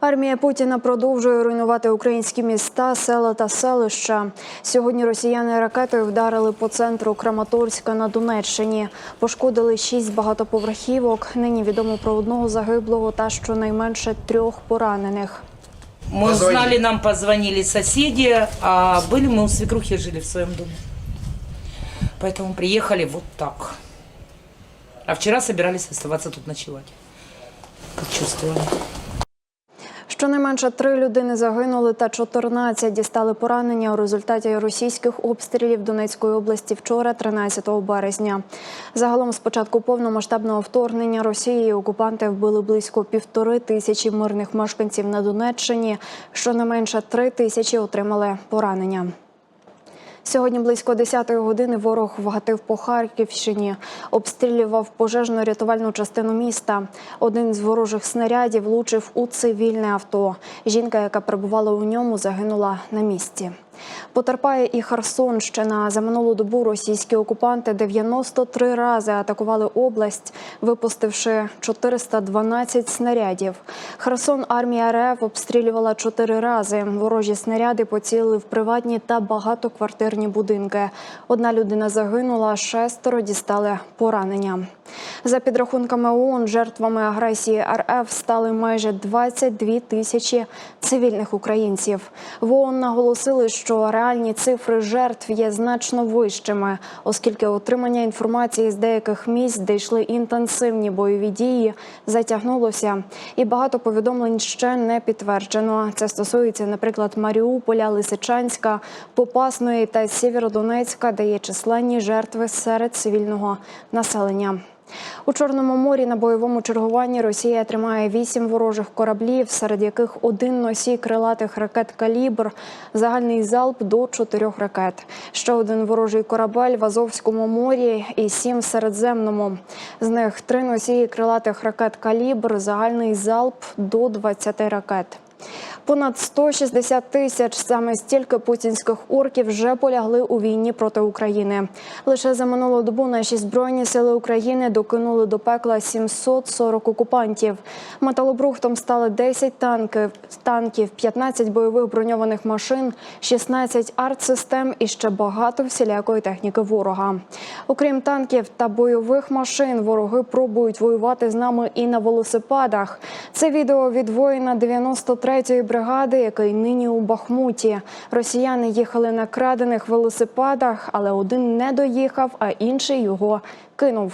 Армія Путіна продовжує руйнувати українські міста, села та селища. Сьогодні росіяни ракетою вдарили по центру Краматорська на Донеччині. Пошкодили шість багатоповерхівок. Нині відомо про одного загиблого та щонайменше трьох поранених. Мы Позвонили. узнали, нам позвонили соседи, а были мы у свекрухи жили в своем доме. Поэтому приехали вот так. А вчера собирались оставаться тут ночевать. Как чувствовали. Щонайменше три людини загинули та 14 дістали поранення у результаті російських обстрілів Донецької області вчора, 13 березня. Загалом, з початку повномасштабного вторгнення Росії окупанти вбили близько півтори тисячі мирних мешканців на Донеччині. Щонайменше три тисячі отримали поранення. Сьогодні близько 10-ї години ворог вгатив по Харківщині, обстрілював пожежно-рятувальну частину міста. Один з ворожих снарядів влучив у цивільне авто. Жінка, яка перебувала у ньому, загинула на місці. Потерпає і Херсонщина. За минулу добу російські окупанти 93 рази атакували область, випустивши 412 снарядів. Херсон армія РФ обстрілювала 4 рази. Ворожі снаряди поцілили в приватні та багатоквартирні будинки. Одна людина загинула, шестеро дістали поранення. За підрахунками ООН, жертвами агресії РФ стали майже 22 тисячі цивільних українців. В ООН наголосили, що реальні цифри жертв є значно вищими, оскільки отримання інформації з деяких місць, де йшли інтенсивні бойові дії, затягнулося, і багато повідомлень ще не підтверджено. Це стосується, наприклад, Маріуполя, Лисичанська, Попасної та Сєвєродонецька, де є численні жертви серед цивільного населення. У Чорному морі на бойовому чергуванні Росія тримає вісім ворожих кораблів, серед яких один носій крилатих ракет калібр, загальний залп до чотирьох ракет. Ще один ворожий корабель в Азовському морі і сім в Середземному. З них три носії крилатих ракет калібр, загальний залп до 20 ракет. Понад 160 тисяч саме стільки путінських орків вже полягли у війні проти України. Лише за минулу добу наші збройні сили України докинули до пекла 740 окупантів. Металобрухтом стали 10 танків, танків, 15 бойових броньованих машин, 16 артсистем і ще багато всілякої техніки ворога. Окрім танків та бойових машин, вороги пробують воювати з нами і на велосипедах. Це відео від воїна 93-ї бригади, який нині у Бахмуті. Росіяни їхали на крадених велосипедах, але один не доїхав, а інший його кинув.